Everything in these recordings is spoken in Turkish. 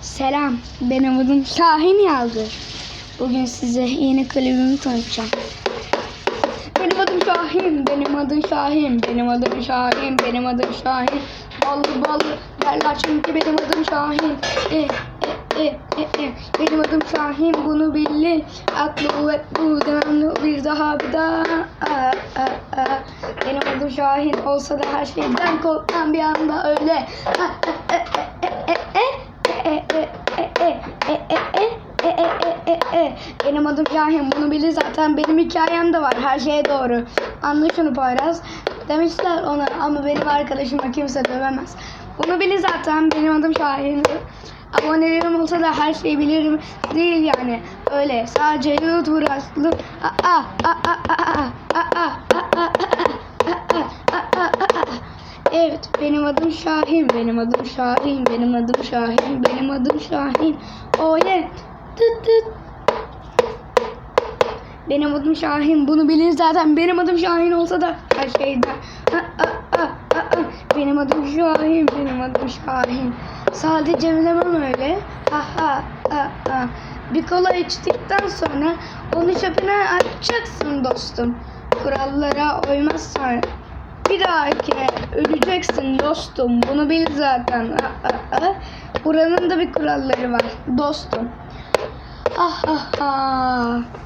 Selam, benim adım Şahin Yaldır. Bugün size yeni klibimi tanıtacağım. Benim adım Şahin, benim adım Şahin, benim adım Şahin, benim adım Şahin. Ballı ballı derler çünkü benim adım Şahin. E, e, e, e, e. Benim adım Şahin, bunu bilin. Aklı kuvvet bu demem bir daha bir daha. Aa, aa, aa. Benim adım Şahin olsa da her şeyden korkmam bir anda öyle. Aa, aa, Benim adım Şahin. Bunu bilir zaten. Benim hikayem de var. Her şeye doğru. Anla şunu Poyraz. Demişler ona ama benim arkadaşıma kimse dövemez. Bunu bilir zaten. Benim adım Şahin. Abonelerim olsa da her şeyi bilirim. Değil yani. Öyle. Sadece YouTube rastlı. Evet benim adım Şahin, benim adım Şahin, benim adım Şahin, benim adım Şahin. Oye. Tıt tıt. Benim adım Şahin, bunu bilin zaten. Benim adım Şahin olsa da her. Ha, ha, ha, ha, ha. Benim adım Şahin, benim adım Şahin. Sadece bilemem öyle. Ha, ha, ha, ha. Bir kola içtikten sonra onu çöpüne atacaksın dostum. Kurallara uymazsan bir dahakine öleceksin dostum. Bunu bil zaten. Ah, ah, ah. Buranın da bir kuralları var dostum. Ah ah ah.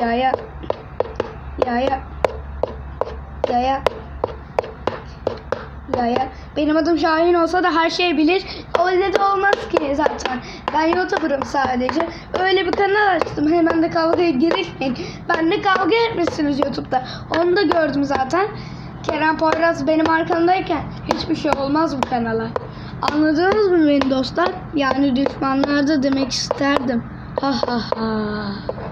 Ya ya. Ya ya. Ya ya. Ya ya. Benim adım Şahin olsa da her şeyi bilir. Öyle de olmaz ki zaten. Ben YouTuber'ım sadece. Öyle bir kanal açtım. Hemen de kavgaya girişmeyin. Ben de kavga etmişsiniz YouTube'da. Onu da gördüm zaten. Kerem Poyraz benim arkamdayken hiçbir şey olmaz bu kanala. Anladınız mı beni dostlar? Yani düşmanlar da demek isterdim. Ha ha ha.